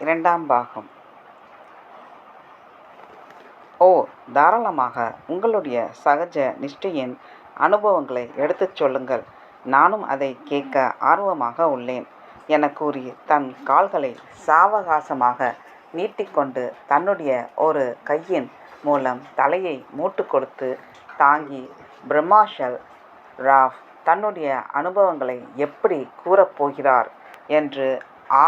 இரண்டாம் பாகம். ஓ தாராளமாக உங்களுடைய சகஜ நிஷ்டையின் அனுபவங்களை எடுத்துச் சொல்லுங்கள். நானும் அதை கேட்க ஆர்வமாக உள்ளேன். என கூறி தன் கால்களை சாவகாசமாக நீட்டிக்கொண்டு தன்னுடைய ஒரு கையின் மூலம் தலையை மூட்டு கொடுத்து தாங்கி பிரம்மாஷல் ராவ் தன்னுடைய அனுபவங்களை எப்படி கூறப்போகிறார் என்று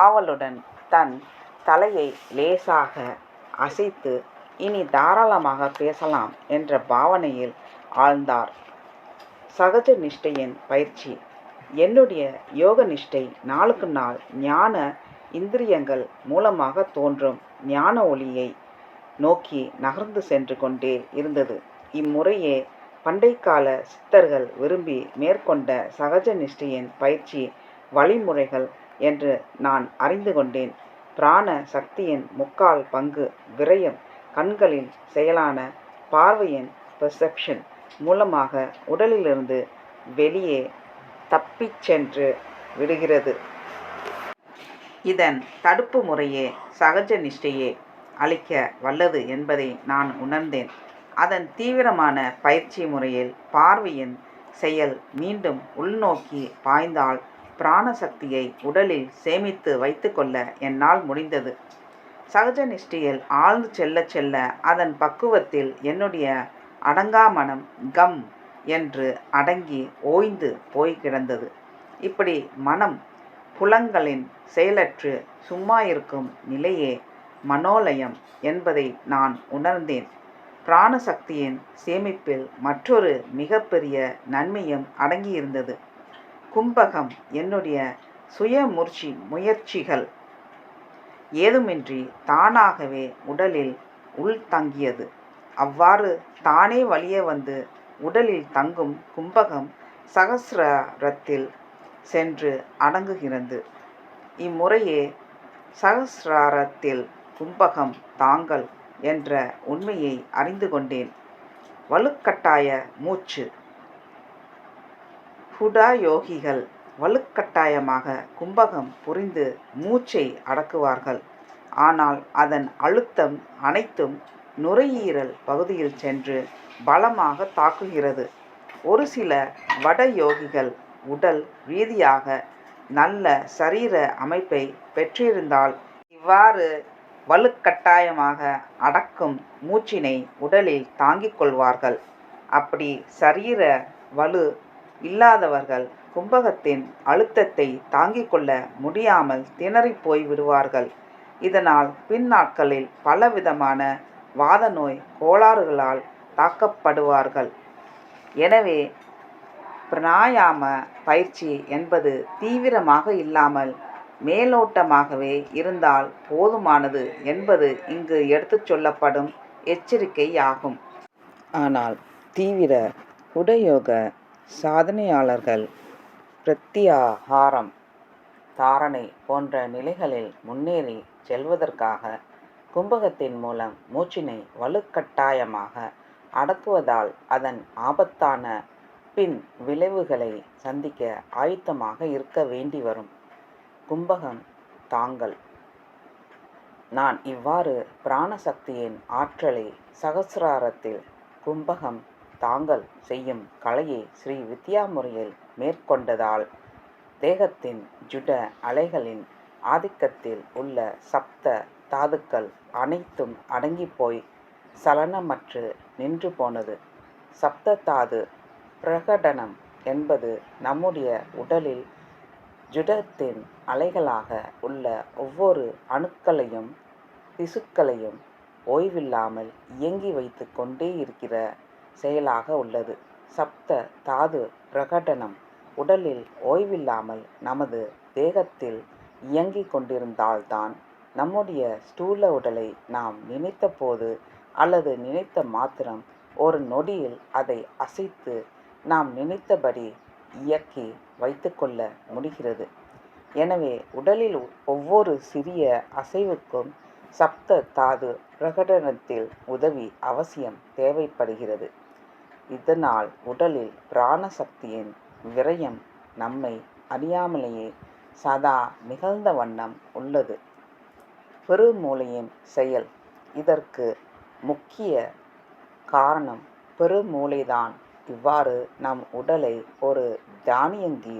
ஆவலுடன் தன் தலையை லேசாக அசைத்து இனி தாராளமாக பேசலாம் என்ற பாவனையில் ஆழ்ந்தார். சகஜ நிஷ்டையின் பயிற்சி. என்னுடைய யோக நிஷ்டை நாளுக்கு நாள் ஞான இந்திரியங்கள் மூலமாக தோன்றும். ஞான ஒளியை நோக்கி நகர்ந்து சென்று கொண்டே இருந்தது. இம்முறையே பண்டைக்கால சித்தர்கள் விரும்பி மேற்கொண்ட சகஜ நிஷ்டையின் பயிற்சி வழிமுறைகள் என்று நான் அறிந்து கொண்டேன். பிராண சக்தியின் முக்கால் பங்கு விரயம் கண்களின் செயலான பார்வையின் பெர்செப்ஷன் மூலமாக உடலிலிருந்து வெளியே தப்பிச் சென்று விடுகிறது. இதன் தடுப்பு முறையே சகஜ நிஷ்டையே அளிக்க வல்லது என்பதை நான் உணர்ந்தேன். அதன் தீவிரமான பயிற்சி முறையில் பார்வையின் செயல் மீண்டும் உள்நோக்கி பாய்ந்தால் பிராணசக்தியை உடலில் சேமித்து வைத்துக்கொள்ள என்னால் முடிந்தது. சகஜ நிஷ்டியில் ஆழ்ந்து செல்ல செல்ல அதன் பக்குவத்தில் என்னுடைய அடங்கா மனம் கம் என்று அடங்கி ஓய்ந்து போய் கிடந்தது. இப்படி மனம் புலங்களின் செயலற்று சும்மா இருக்கும் நிலையே மனோலயம் என்பதை நான் உணர்ந்தேன். பிராணசக்தியின் சேமிப்பில் மற்றொரு மிகப்பெரிய நன்மையும் அடங்கியிருந்தது. கும்பகம் என்னுடைய சுய முயற்சிகள் ஏதுமின்றி தானாகவே உடலில் உள்தங்கியது. அவ்வாறு தானே வழியே வந்து உடலில் தங்கும் கும்பகம் சகசிரத்தில் சென்று அடங்குகிறது. இம்முறையே சகசிராரத்தில் கும்பகம் தாங்கள் என்ற உண்மையை அறிந்து கொண்டேன். வலுக்கட்டாய மூச்சு ஹுடா யோகிகள் வலுக்கட்டாயமாக கும்பகம் புரிந்து மூச்சை அடக்குவார்கள். ஆனால் அதன் அழுத்தம் அனைத்தும் நுரையீரல் பகுதியில் சென்று பலமாக தாக்குகிறது. ஒரு சில வட யோகிகள் உடல் ரீதியாக நல்ல சரீர அமைப்பை பெற்றிருந்தால் இவ்வாறு வலுக்கட்டாயமாக அடக்கும் மூச்சினை உடலில் தாங்கிக் கொள்வார்கள். அப்படி சரீர வலு இல்லாதவர்கள் கும்பகத்தின் அழுத்தத்தை தாங்கிக் கொள்ள முடியாமல் திணறிப் போய் விடுவார்கள். இதனால் பின்னாட்களில் பலவிதமான வாத நோய் கோளாறுகளால் தாக்கப்படுவார்கள். எனவே பிராணாயாம பயிற்சி என்பது தீவிரமாக இல்லாமல் மேலோட்டமாகவே இருந்தால் போதுமானது என்பது இங்கு எடுத்துச் சொல்லப்படும் எச்சரிக்கையாகும். ஆனால் தீவிர உடயோக சாதனையாளர்கள் பிரத்தியாகாரம் தாரணை போன்ற நிலைகளில் முன்னேறி செல்வதற்காக கும்பகத்தின் மூலம் மூச்சினை வலுக்கட்டாயமாக அடக்குவதால் அதன் ஆபத்தான பின் விளைவுகளை சந்திக்க ஆயத்தமாக இருக்க வேண்டி வரும். கும்பகம் தாங்கள் நான் இவ்வாறு பிராணசக்தியின் ஆற்றலை சகசிராரத்தில் கும்பகம் தாங்கள் செய்யும் கலையை ஸ்ரீ வித்யா முறையில் மேற்கொண்டதால் தேகத்தின் ஜுட அலைகளின் ஆதிக்கத்தில் உள்ள சப்த தாதுக்கள் அனைத்தும் அடங்கிப்போய் சலனமற்று நின்று போனது. சப்த தாது பிரகடனம் என்பது நம்முடைய உடலில் ஜுடத்தின் அலைகளாக உள்ள ஒவ்வொரு அணுக்களையும் திசுக்களையும் ஓய்வில்லாமல் இயங்கி வைத்து கொண்டே இருக்கிற செயலாக உள்ளது. சப்த தாது பிரகடனம் உடலில் ஓய்வில்லாமல் நமது தேகத்தில் இயங்கிக் கொண்டிருந்தால்தான் நம்முடைய ஸ்தூல உடலை நாம் நினைத்த போது அல்லது நினைத்த மாத்திரம் ஒரு நொடியில் அதை அசைத்து நாம் நினைத்தபடி இயக்கி வைத்துக்கொள்ள முடிகிறது. எனவே உடலில் ஒவ்வொரு சிறிய அசைவுக்கும் சப்த தாது பிரகடனத்தில் உதவி அவசியம் தேவைப்படுகிறது. இதனால் உடலில் பிராணசக்தியின் விரயம் நம்மை அறியாமலேயே சதா நிகழ்ந்த வண்ணம் உள்ளது. பெருமூளையின் செயல் இதற்கு முக்கிய காரணம் பெருமூளைதான். இவ்வாறு நம் உடலை ஒரு தானியங்கி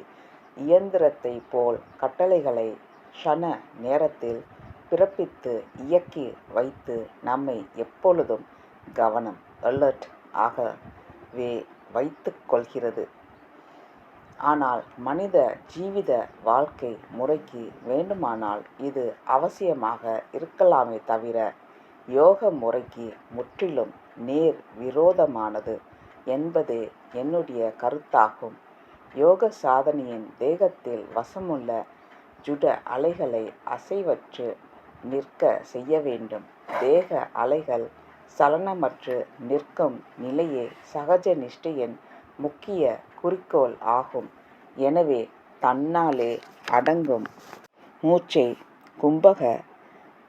இயந்திரத்தைப் போல் கட்டளைகளை க்ஷண நேரத்தில் பிறப்பித்து இயக்கி வைத்து நம்மை எப்பொழுதும் கவனம் அலர்ட் ஆக வே வைத்து கொள்கிறது. ஆனால் மனித ஜீவித வாழ்க்கை முறைக்கு வேண்டுமானால் இது அவசியமாக இருக்கலாமே தவிர யோக முறைக்கு முற்றிலும் நேர் விரோதமானது என்பதே என்னுடைய கருத்தாகும். யோக சாதனையின் தேகத்தில் வசமுள்ள ஜுட அலைகளை அசைவற்று நிற்க செய்ய வேண்டும். தேக அலைகள் சலனமற்று நிற்கும் நிலையே சகஜ நிஷ்டையின் முக்கிய குறிக்கோள் ஆகும். எனவே தன்னாலே அடங்கும் மூச்சை கும்பக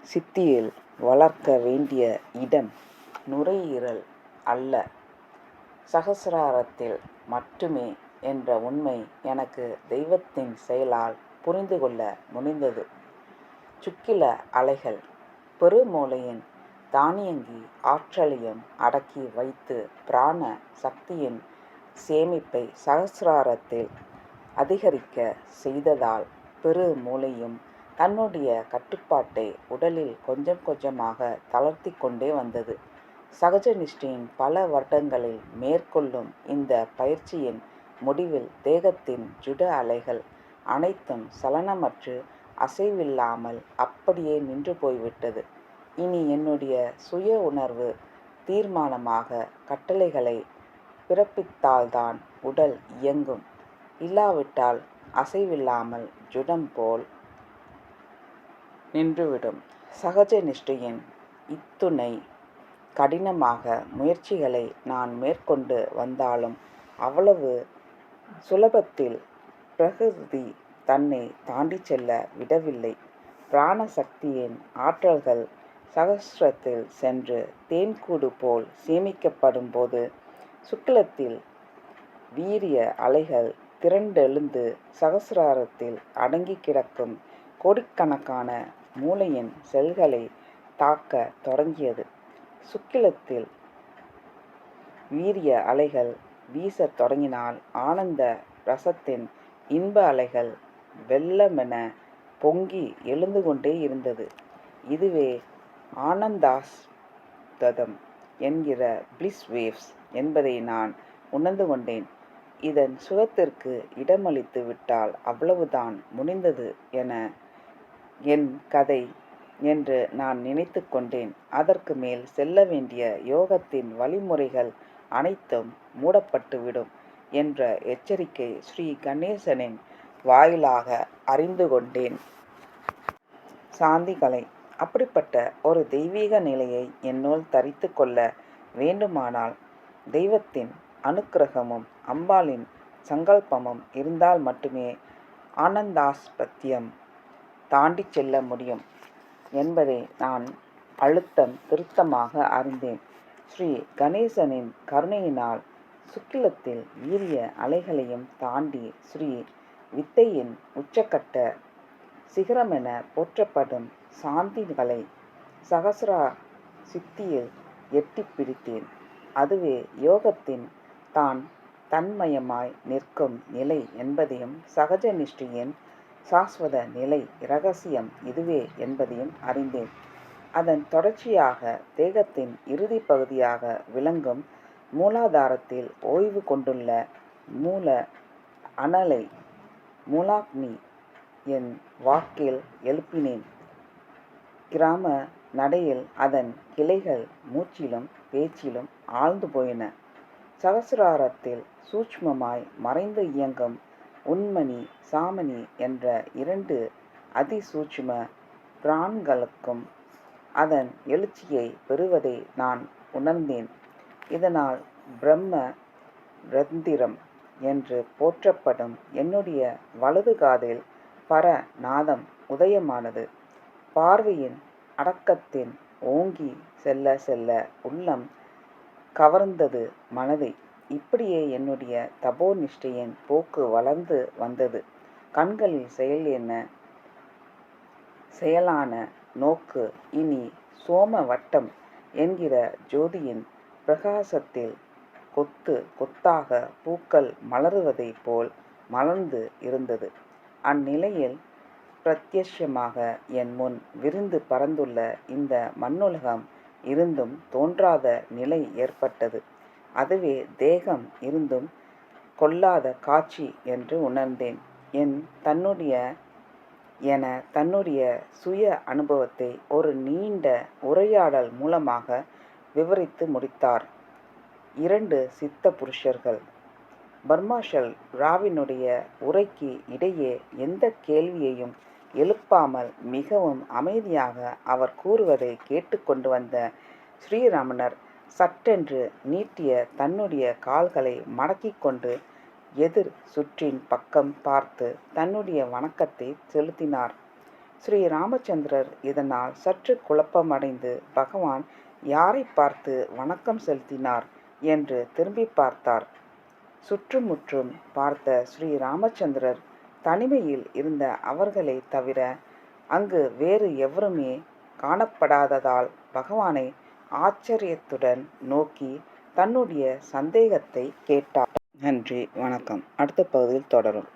சித்தியில் வளர்க்க வேண்டிய இடம் நுரையீரல் அல்ல. சகசிராரத்தில் மட்டுமே என்ற உண்மை எனக்கு தெய்வத்தின் செயலால் புரிந்து கொள்ள முடிந்தது சுக்கில அலைகள் பெருமூளையின் தானியங்கி ஆற்றலையும் அடக்கி வைத்து பிராண சக்தியின் சேமிப்பை சகசிராரத்தில் அதிகரிக்க செய்ததால் பெரு மூளையும் தன்னுடைய கட்டுப்பாட்டை உடலில் கொஞ்சம் கொஞ்சமாக தளர்த்தி கொண்டே வந்தது. சகஜ நிஷ்டையின் பல வருடங்களில் மேற்கொள்ளும் இந்த பயிற்சியின் முடிவில் தேகத்தின் ஜுட அலைகள் அனைத்தும் சலனமற்று அசைவில்லாமல் அப்படியே நின்று போய்விட்டது. இனி என்னுடைய சுய உணர்வு தீர்மானமாக கட்டளைகளை பிறப்பித்தால்தான் உடல் இயங்கும். இல்லாவிட்டால் அசைவில்லாமல் ஜுடம் போல் நின்றுவிடும். சகஜ நிஷ்டையின் இத்துணை கடினமாக முயற்சிகளை நான் மேற்கொண்டு வந்தாலும் அவ்வளவு சுலபத்தில் பிரகிருதி தன்னை தாண்டி செல்ல விடவில்லை. பிராணசக்தியின் ஆற்றல்கள் சகஸ்ரத்தில் சென்று தேன்கூடு போல் சேமிக்கப்படும் போது சுக்லத்தில் வீரிய அலைகள் திரண்டெழுந்து சகசிராரத்தில் அடங்கி கிடக்கும் கோடிக்கணக்கான மூளையின் செல்களை தாக்க தொடங்கியது. சுக்கிலத்தில் வீரிய அலைகள் வீசத் தொடங்கினால் ஆனந்த ரசத்தின் இன்ப அலைகள் வெள்ளமென பொங்கி எழுந்து கொண்டே இருந்தது. இதுவே ஆனந்தாஸ்ததம் என்கிற பிளிஸ் வேவ்ஸ் என்பதை நான் உணர்ந்து கொண்டேன். இதன் சுகத்திற்கு இடமளித்து விட்டால் அவ்வளவுதான் முடிந்தது என என் கதை என்று நான் நினைத்து கொண்டேன். அதற்கு மேல் செல்ல வேண்டிய யோகத்தின் வழிமுறைகள் அனைத்தும் மூடப்பட்டுவிடும் என்ற எச்சரிக்கை ஸ்ரீ கணேசனின் வாயிலாக அறிந்து கொண்டேன். சாந்திகளை அப்படிப்பட்ட ஒரு தெய்வீக நிலையை என்னுள் தரித்து கொள்ள வேண்டுமானால் தெய்வத்தின் அனுக்கிரகமும் அம்பாளின் சங்கல்பமும் இருந்தால் மட்டுமே ஆனந்தாஸ்பத்தியம் தாண்டி செல்ல முடியும் என்பதை நான் அழுத்தம் திருத்தமாக அறிந்தேன். ஸ்ரீ கணேசனின் கருணையினால் சுக்கிலத்தில் வீரிய அலைகளையும் தாண்டி ஸ்ரீ வித்தையின் உச்சக்கட்ட சிகரமென போற்றப்படும் சாந்திகளை சகசரா சித்தியில் எட்டி பிடித்தேன். அதுவே யோகத்தின் தான் தன்மயமாய் நிற்கும் நிலை என்பதையும் சகஜ நிஷ்டியின் சாஸ்வத நிலை இரகசியம் இதுவே என்பதையும் அறிந்தேன். அதன் தொடர்ச்சியாக தேகத்தின் இறுதி பகுதியாக விளங்கும் மூலாதாரத்தில் ஓய்வு கொண்டுள்ள மூல அனலை மூலாக்னி என் வாக்கில் எழுப்பினேன். கிராம நடையில் அதன் கிளைகள் மூச்சிலும் பேச்சிலும் ஆழ்ந்து போயின. சகசிராரத்தில் சூட்சமமாய் மறைந்து இயங்கும் உண்மணி சாமணி என்ற இரண்டு அதிசூட்சும பிரான்களுக்கும் அதன் எழுச்சியை பெறுவதை நான் உணர்ந்தேன். இதனால் பிரம்ம ரந்திரம் என்று போற்றப்படும் என்னுடைய வலது காதில் பர நாதம் உதயமானது. பார்வையின் அடக்கத்தின் ஓங்கி செல்ல செல்ல உள்ளம் கவர்ந்தது மனதை. இப்படியே என்னுடைய தபோ நிஷ்டையின் போக்கு வளர்ந்து வந்தது. கண்களில் செயல் என்ன? செயலான நோக்கு. இனி சோம வட்டம் என்கிற ஜோதியின் பிரகாசத்தில் கொத்து கொத்தாக பூக்கள் மலருவதைப் போல் மலர்ந்து இருந்தது. அந்நிலையில் பிரத்யக்ஷமாக என் முன் விருந்து பறந்துள்ள இந்த மண்ணுலகம் இருந்தும் தோன்றாத நிலை ஏற்பட்டது. அதுவே தேகம் இருந்தும் கொல்லாத காட்சி என்று உணர்ந்தேன். என் தன்னுடைய என தன்னுடைய சுய அனுபவத்தை ஒரு நீண்ட உரையாடல் மூலமாக விவரித்து முடித்தார். இரண்டு சித்த புருஷர்கள். பர்மாஷல் ராவினுடைய உரைக்கு இடையே எந்த கேள்வியையும் எழுப்பாமல் மிகவும் அமைதியாக அவர் கூறுவதை கேட்டுக்கொண்டு வந்த ஸ்ரீரமணர் சட்டென்று நீட்டிய தன்னுடைய கால்களை மடக்கிக் கொண்டு எதிர் சுற்றின் பக்கம் பார்த்து தன்னுடைய வணக்கத்தை செலுத்தினார். ஸ்ரீ ராமச்சந்திரர் இதனால் சற்று குழப்பமடைந்து பகவான் யாரை பார்த்து வணக்கம் செலுத்தினார் என்று திரும்பிப் பார்த்தார். சுற்றுமுற்றும் பார்த்த ஸ்ரீ ராமச்சந்திரர் தனிமையில் இருந்த அவர்களை தவிர அங்கு வேறு எவருமே காணப்படாததால் பகவானை ஆச்சரியத்துடன் நோக்கி தன்னுடைய சந்தேகத்தை கேட்டார். நன்றி வணக்கம் அடுத்த பகுதியில் தொடரும்.